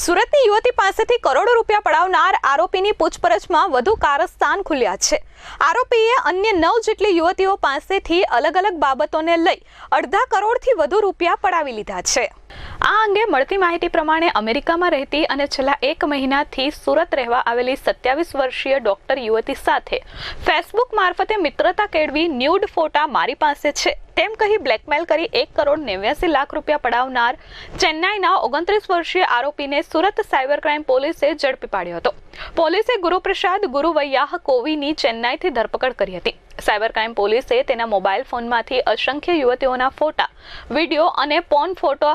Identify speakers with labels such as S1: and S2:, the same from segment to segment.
S1: સુરતની યુવતી પાસેથી કરોડો રૂપિયા પડાવનાર આરોપીની પૂછપરછમાં વધુ કારસ્તાન ખુલ્યા છે. આરોપીએ અન્ય નવ જેટલી યુવતીઓ પાસેથી અલગ અલગ બાબતોને લઈ અડધા કરોડથી વધુ રૂપિયા પડાવી લીધા છે. આ અંગે મળતી માહિતી પ્રમાણે અમેરિકામાં રહેતી અને છેલ્લા એક મહિનાથી સુરત રહેવા આવેલી સત્યાવીસ વર્ષીય ડોક્ટર યુવતી સાથે ફેસબુક મારફતે મિત્રતા કેળવી ન્યૂડ ફોટા મારી પાસે છે. તેમ કહી બ્લેકમેલ કરી એક કરોડ નેવ્યાસી લાખ રૂપિયા પડાવનાર ચેન્નાઈના ઓગણત્રીસ વર્ષીય આરોપીને સુરત સાયબર ક્રાઇમ પોલીસે ઝડપી પાડ્યો હતો. પોલીસે ગુરુપ્રસાદ ગુરુવૈયાહ કોવીની ચેન્નાઈથી ધરપકડ કરી હતી. સાયબર ક્રાઇમ પોલીસે તેના મોબાઈલ ફોનમાંથી અસંખ્ય યુવતીઓના ફોટા, વીડિયો અને પોર્ન ફોટો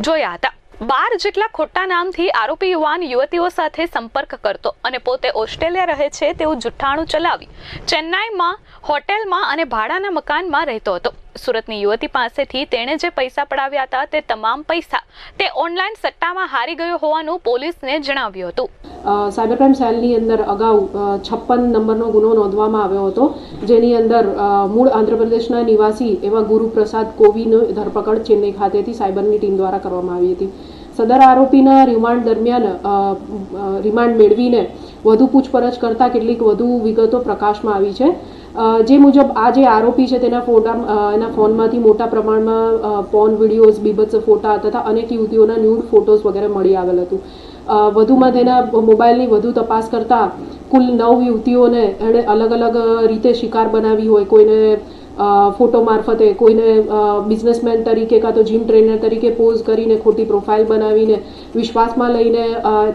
S1: જોયા હતા. બાર જેટલા ખોટા નામથી આરોપી યુવાન યુવતીઓ સાથે સંપર્ક કરતો અને પોતે ઓસ્ટ્રેલિયા રહે છે તેવું જુઠ્ઠાણું ચલાવી ચેન્નાઈમાં, હોટેલમાં અને ભાડાના મકાનમાં રહેતો હતો. સુરતની યુવતી પાસેથી તેણે જે પૈસા પડાવ્યા હતા તે તમામ પૈસા તે ઓનલાઈન સટ્ટામાં હારી ગયો હોવાનું પોલીસને જણાવ્યું હતું.
S2: સાયબર ક્રાઇમ સેલની અંદર અગાઉ છપ્પન નંબરનો ગુનો નોંધવામાં આવ્યો હતો. જેની અંદર મૂળ આંધ્રપ્રદેશના નિવાસી એવા ગુરુપ્રસાદ કોવીની ધરપકડ ચેન્નઈ ખાતેથી સાયબરની ટીમ દ્વારા કરવામાં આવી હતી. સદર આરોપીના રિમાન્ડ દરમિયાન રિમાન્ડ મેળવીને વધુ પૂછપરછ કરતાં કેટલીક વધુ વિગતો પ્રકાશમાં આવી છે. જે મુજબ આ જે આરોપી છે તેના ફોટા એના ફોનમાંથી મોટા પ્રમાણમાં પોર્ન વિડીયોઝ બીભત્સ ફોટા તથા અનેક યુવતીઓના ન્યૂડ ફોટોઝ વગેરે મળી આવેલ હતું. વધુમાં તેના મોબાઈલની વધુ તપાસ કરતાં કુલ નવ યુવતીઓને એણે અલગ અલગ રીતે શિકાર બનાવી હોય, કોઈને ફોટો મારફતે, કોઈને બિઝનેસમેન તરીકે કાં તો જીમ ટ્રેનર તરીકે પોઝ કરીને ખોટી પ્રોફાઇલ બનાવીને, વિશ્વાસમાં લઈને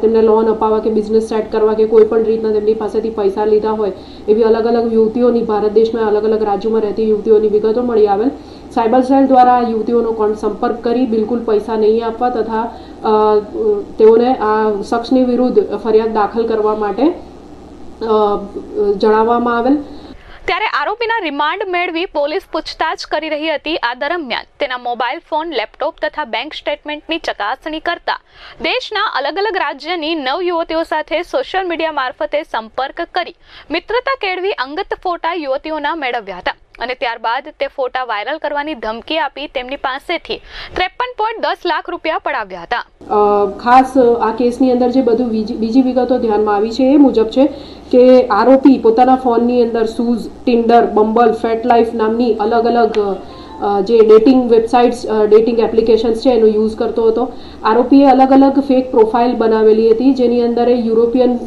S2: તેમને લોન અપાવવા કે બિઝનેસ સેટ કરવા કે કોઈ પણ રીતના તેમની પાસેથી પૈસા લીધા હોય, એવી અલગ અલગ યુવતીઓની ભારત દેશમાં અલગ અલગ રાજ્યોમાં રહેતી યુવતીઓની વિગતો મળી આવેલ. સાયબર સેલ દ્વારા યુવતીઓનો સંપર્ક કરી બિલકુલ પૈસા નહીં આપવા તથા તેઓને આ શખ્સની વિરુદ્ધ ફરિયાદ દાખલ કરવા માટે જણાવવામાં આવેલ.
S1: ત્યારે આરોપીના રિમાન્ડ મેળવી પોલીસ પૂછતાછ કરી રહી હતી આ દરમિયાન. તેના મોબાઈલ ફોન, લેપટોપ તથા બેંક સ્ટેટમેન્ટની ચકાસણી કરતા દેશના અલગ અલગ રાજ્યની નવ યુવતીઓ સાથે સોશિયલ મીડિયા મારફતે સંપર્ક કરી મિત્રતા કેળવી અંગત ફોટા યુવતીઓના મેળવ્યા હતા. અને ત્યારબાદ તે ફોટા વાયરલ કરવાની ધમકી આપી તેમની પાસેથી ત્રેપન પોઈન્ટ દસ લાખ રૂપિયા પડાવ્યા હતા.
S2: ખાસ આ કેસની અંદર જે બધું બીજી વિગતો ધ્યાનમાં આવી છે એ મુજબ છે કે આરોપી પોતાના ફોનની અંદર શૂઝ, ટિન્ડર, બંબલ ફેટ લાઈફ નામની અલગ અલગ જે ડેટિંગ વેબસાઇટ્સ ડેટિંગ એપ્લિકેશન્સ છે એનો યુઝ કરતો હતો. આરોપીએ અલગ અલગ ફેક પ્રોફાઇલ બનાવેલી હતી જેની અંદર એ યુરોપિયન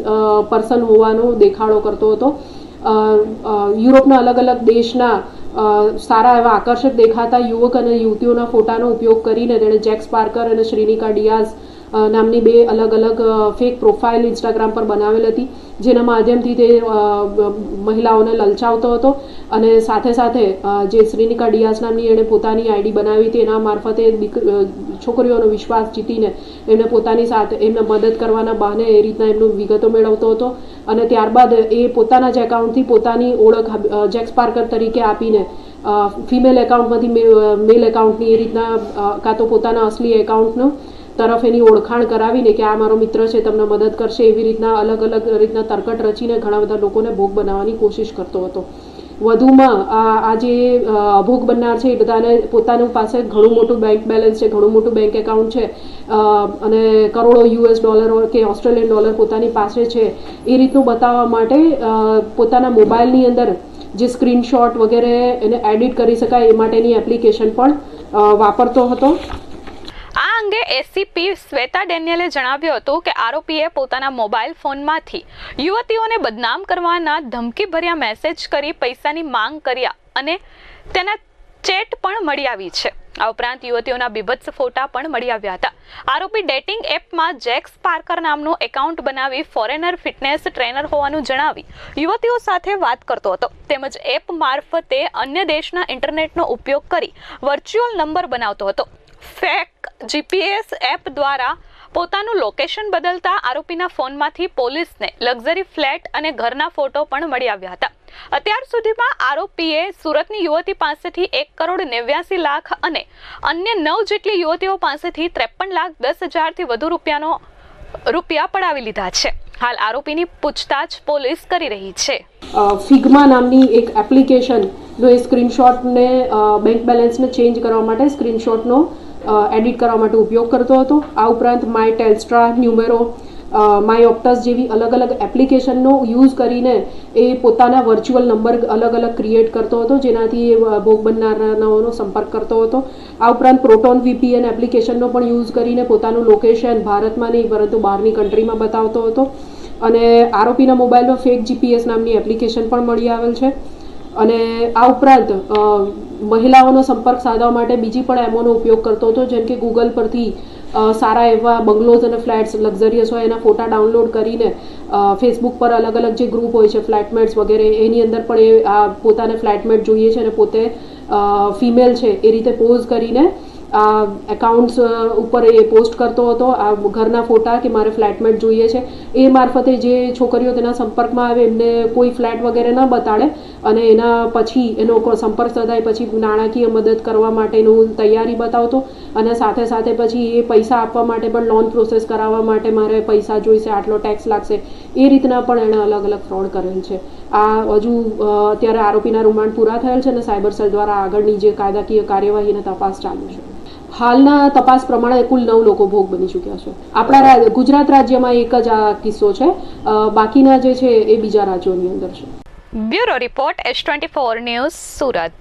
S2: પર્સન હોવાનો દેખાડો કરતો હતો. યુરોપના અલગ અલગ દેશના સારા એવા આકર્ષક દેખાતા યુવક અને યુવતીઓના ફોટાનો ઉપયોગ કરીને તેણે જેક્સ પાર્કર અને શ્રીનિકા ડિયાઝ નામની બે અલગ અલગ ફેક પ્રોફાઇલ ઇન્સ્ટાગ્રામ પર બનાવેલ હતી જેના માધ્યમથી તે મહિલાઓને લલચાવતો હતો અને સાથે સાથે જે શ્રીનિકા ડિયાસ નામની એણે પોતાની આઈડી બનાવી હતી, એના મારફતે છોકરીઓનો વિશ્વાસ જીતીને એમને પોતાની સાથે, એમને મદદ કરવાના બહાને એ રીતના એમનું વિગતો મેળવતો હતો અને ત્યારબાદ એ પોતાના જ એકાઉન્ટથી પોતાની ઓળખ જેક્સ પાર્કર તરીકે આપીને ફિમેલ એકાઉન્ટમાંથી મેલ એકાઉન્ટની એ રીતના કાં તો પોતાના અસલી એકાઉન્ટનો તરફ એની ઓળખાણ કરાવીને કે આ મારો મિત્ર છે, તમને મદદ કરશે, એવી રીતના અલગ અલગ રીતના તરકટ રચીને ઘણા બધા લોકોને ભોગ બનાવવાની કોશિશ કરતો હતો. વધુમાં આ જે ભોગ બનનાર છે, એ બધાને પોતાનું પાસે ઘણું મોટું બેંક બેલેન્સ છે, ઘણું મોટું બેંક એકાઉન્ટ છે અને કરોડો યુએસ ડોલર કે ઓસ્ટ્રેલિયન ડોલર પોતાની પાસે છે, એ રીતનું બતાવવા માટે પોતાના મોબાઈલની અંદર જે સ્ક્રીનશોટ વગેરે એને એડિટ કરી શકાય એ માટેની એપ્લિકેશન પણ વાપરતો હતો.
S1: અંગે એસીપી શ્વેતા ડેનિયલે જણાવ્યું હતું કે આરોપીએ પોતાના મોબાઈલ ફોનમાંથી યુવતીઓને બદનામ કરવાના ધમકીભર્યા મેસેજ કરી પૈસાની માંગ કર્યા અને તેના ચેટ પણ મળી આવી છે. આ ઉપરાંત યુવતીઓના બીભત્સ ફોટા પણ મળી આવ્યા હતા. આરોપી ડેટિંગ એપમાં જેક્સ પાર્કર નામનું એકાઉન્ટ બનાવી ફોરેનર ફિટનેસ ટ્રેનર હોવાનું જણાવી યુવતીઓ સાથે વાત કરતો હતો. તેમજ એપ મારફતે અન્ય દેશના ઇન્ટરનેટનો ઉપયોગ કરી વર્ચ્યુઅલ નંબર બનાવતો હતો. ફેક જીપીએસ એપ દ્વારા પોતાનું લોકેશન બદલતા આરોપીના ફોનમાંથી પોલીસને લક્ઝરી ફ્લેટ અને ઘરના ફોટો પણ મળી આવ્યા હતા. અત્યાર સુધીમાં આરોપીએ સુરતની યુવતી પાસેથી એક કરોડ નેવ્યાસી લાખ અને અન્ય નવ જેટલી યુવતીઓ પાસેથી ત્રેપન લાખ દસ હજારથી વધુ રૂપિયાનો રૂપિયા પડાવી લીધા છે. હાલ આરોપીની પૂછતાછ પોલીસ કરી રહી છે.
S2: ફિગ્મા નામની એક એપ્લિકેશન જો એ સ્ક્રીનશોટને બેંક બેલેન્સને ચેન્જ કરવા માટે સ્ક્રીનશોટનો એડિટ કરવા માટે ઉપયોગ કરતો હતો. આ ઉપરાંત My Telstra numero My Optus જેવી અલગ અલગ એપ્લિકેશનનો યુઝ કરીને એ પોતાના વર્ચ્યુઅલ નંબર અલગ અલગ ક્રિએટ કરતો હતો. જેનાથી એ ભોગ બનનારાઓનો સંપર્ક કરતો હતો. આ ઉપરાંત પ્રોટોન વીપીએન એપ્લિકેશનનો પણ યુઝ કરીને પોતાનું લોકેશન ભારતમાં નહીં, પરંતુ બહારની કન્ટ્રીમાં બતાવતો હતો. અને આરોપીના મોબાઈલમાં ફેક જીપીએસ નામની એપ્લિકેશન પણ મળી આવેલ છે. અને આ ઉપરાંત મહિલાઓનો સંપર્ક સાધવા માટે બીજી પણ એમોનો ઉપયોગ કરતો હતો, જેમ કે ગૂગલ પરથી સારા એવા બંગલોઝ અને ફ્લેટ્સ, લક્ઝરિયસ હોય એના ફોટા ડાઉનલોડ કરીને ફેસબુક પર અલગ અલગ જે ગ્રુપ હોય છે, ફ્લેટમેટ્સ વગેરે, એની અંદર પણ એ આ પોતાને ફ્લેટમેટ જોઈએ છે અને પોતે ફિમેલ છે એ રીતે પોઝ કરીને એકાઉન્ટ્સ ઉપર એ પોસ્ટ કરતો હતો, આ ઘરના ફોટા કે મારે ફ્લેટમેટ જોઈએ છે, એ મારફતે જે છોકરીઓ તેના સંપર્કમાં આવે, એમને કોઈ ફ્લેટ વગેરે ન બતાડે, અને એના પછી એનો સંપર્ક સદાય પછી નાણાકીય મદદ કરવા માટેનું તૈયારી બતાવતો, અને સાથે સાથે પછી એ પૈસા આપવા માટે પણ લોન પ્રોસેસ કરાવવા માટે મારે પૈસા જોઈશે, આટલો ટેક્સ લાગશે, એ રીતના પણ એણે અલગ અલગ ફ્રોડ કરેલ છે. આ હજુ અત્યારે આરોપીના રિમાન્ડ પૂરા થયેલ છે અને સાયબર સેલ દ્વારા આગળની જે કાયદાકીય કાર્યવાહી અને તપાસ ચાલુ છે. હાલના તપાસ પ્રમાણે કુલ નવ લોકો ભોગ બની ચૂક્યા છે. આપણા ગુજરાત રાજ્યમાં એક જ આ કિસ્સો છે. બાકીના જે છે એ બીજા રાજ્યોની અંદર છે.
S1: Bureau report S twenty four news Surat.